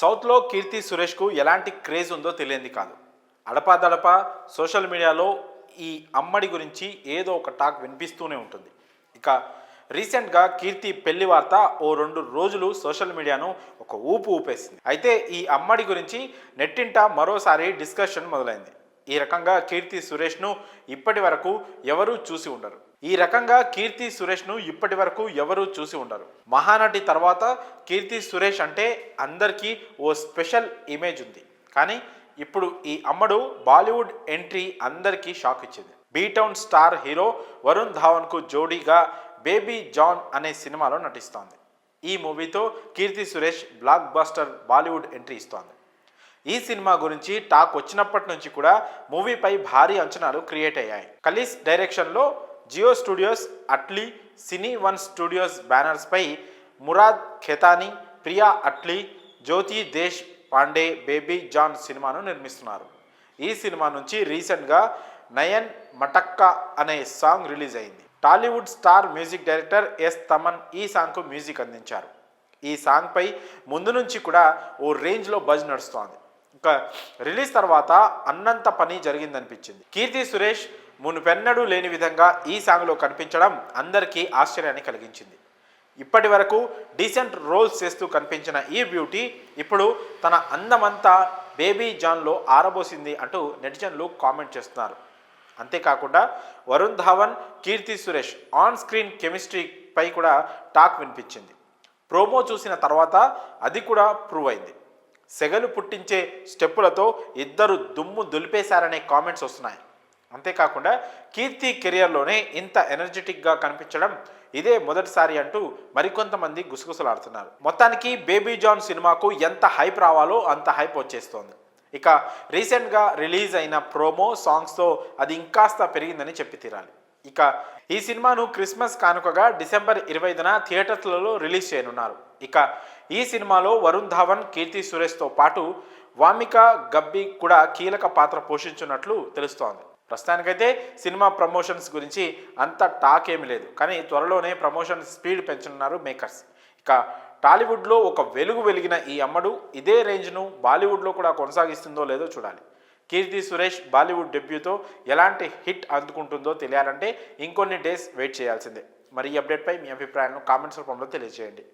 సౌత్లో కీర్తి సురేష్కు ఎలాంటి క్రేజ్ ఉందో తెలియంది కాదు. అడపాదడపా సోషల్ మీడియాలో ఈ అమ్మడి గురించి ఏదో ఒక టాక్ వినిపిస్తూనే ఉంటుంది. ఇక రీసెంట్గా కీర్తి పెళ్ళి వార్త ఓ రెండు రోజులు సోషల్ మీడియాను ఒక ఊపు ఊపేసింది. అయితే ఈ అమ్మడి గురించి నెట్టింట మరోసారి డిస్కషన్ మొదలైంది. ఈ రకంగా కీర్తి సురేష్ను ఇప్పటి వరకు ఎవరూ చూసి ఉండరు. ఈ రకంగా కీర్తి సురేష్ను ఇప్పటి వరకు ఎవరూ చూసి ఉండరు. మహానటి తర్వాత కీర్తి సురేష్ అంటే అందరికీ ఓ స్పెషల్ ఇమేజ్ ఉంది. కానీ ఇప్పుడు ఈ అమ్మడు బాలీవుడ్ ఎంట్రీ అందరికీ షాక్ ఇచ్చింది. B town star hero Varun ధావన్కు జోడీగా బేబీ జాన్ అనే సినిమాలో నటిస్తోంది. ఈ మూవీతో Keerthy Suresh blockbuster Bollywood entry ఇస్తోంది. ఈ సినిమా గురించి టాక్ వచ్చినప్పటి నుంచి కూడా మూవీపై భారీ అంచనాలు క్రియేట్ అయ్యాయి. కలీస్ డైరెక్షన్లో Jio studios Atlee cine one studios బ్యానర్స్పై Murad Khetani Priya Atlee Jyoti దేశ్ పాండే బేబీ జాన్ సినిమాను నిర్మిస్తున్నారు. ఈ సినిమా నుంచి రీసెంట్గా నయన్ మటక్కా అనే సాంగ్ రిలీజ్ అయింది. Tollywood star music director S Thaman ఈ సాంగ్కు మ్యూజిక్ అందించారు. ఈ సాంగ్పై ముందు నుంచి కూడా ఓ రేంజ్లో బజ్ నడుస్తోంది. ఇంకా రిలీజ్ తర్వాత అన్నంత పని జరిగిందనిపించింది. కీర్తి సురేష్ మునుపెన్నడూ లేని విధంగా ఈ సాంగ్లో కనిపించడం అందరికీ ఆశ్చర్యాన్ని కలిగించింది. ఇప్పటి వరకు డీసెంట్ రోల్స్ చేస్తూ కనిపించిన ఈ బ్యూటీ ఇప్పుడు తన అందమంతా బేబీ జాన్లో ఆరబోసింది అంటూ నెటిజన్లు కామెంట్ చేస్తున్నారు. అంతేకాకుండా వరుణ్ ధావన్ కీర్తి సురేష్ ఆన్ స్క్రీన్ కెమిస్ట్రీపై కూడా టాక్ వినిపించింది. ప్రోమో చూసిన తర్వాత అది కూడా ప్రూవ్ అయింది. సెగలు పుట్టించే స్టెప్పులతో ఇద్దరు దుమ్ము దులిపేశారనే కామెంట్స్ వస్తున్నాయి. అంతేకాకుండా కీర్తి కెరియర్లోనే ఇంత ఎనర్జెటిక్గా కనిపించడం ఇదే మొదటిసారి అంటూ మరికొంతమంది గుసగుసలాడుతున్నారు. మొత్తానికి బేబీ జాన్ సినిమాకు ఎంత హైప్ రావాలో అంత హైప్ వచ్చేస్తోంది. ఇక రీసెంట్గా రిలీజ్ అయిన ప్రోమో సాంగ్స్తో అది ఇంకాస్త పెరిగిందని చెప్పి తీరాలి. ఇక ఈ సినిమాను క్రిస్మస్ కానుకగా డిసెంబర్ ఇరవై ఐదున థియేటర్లలో రిలీజ్ చేయనున్నారు. ఇక ఈ సినిమాలో వరుణ్ ధావన్ కీర్తి సురేష్తో పాటు వామిక గబ్బి కూడా కీలక పాత్ర పోషించున్నట్లు తెలుస్తోంది. ప్రస్తుతానికైతే సినిమా ప్రమోషన్స్ గురించి అంత టాక్ ఏమీ లేదు. కానీ త్వరలోనే ప్రమోషన్ స్పీడ్ పెంచనున్నారు మేకర్స్. ఇక టాలీవుడ్లో ఒక వెలుగు వెలిగిన ఈ అమ్మడు ఇదే రేంజ్ను బాలీవుడ్లో కూడా కొనసాగిస్తుందో లేదో చూడాలి. కీర్తి సురేష్ బాలీవుడ్ డెబ్యూతో ఎలాంటి హిట్ అందుకుంటుందో తెలియాలంటే ఇంకొన్ని డేస్ వెయిట్ చేయాల్సిందే. మరి ఈ అప్డేట్పై మీ అభిప్రాయాలను కామెంట్స్ రూపంలో తెలియజేయండి.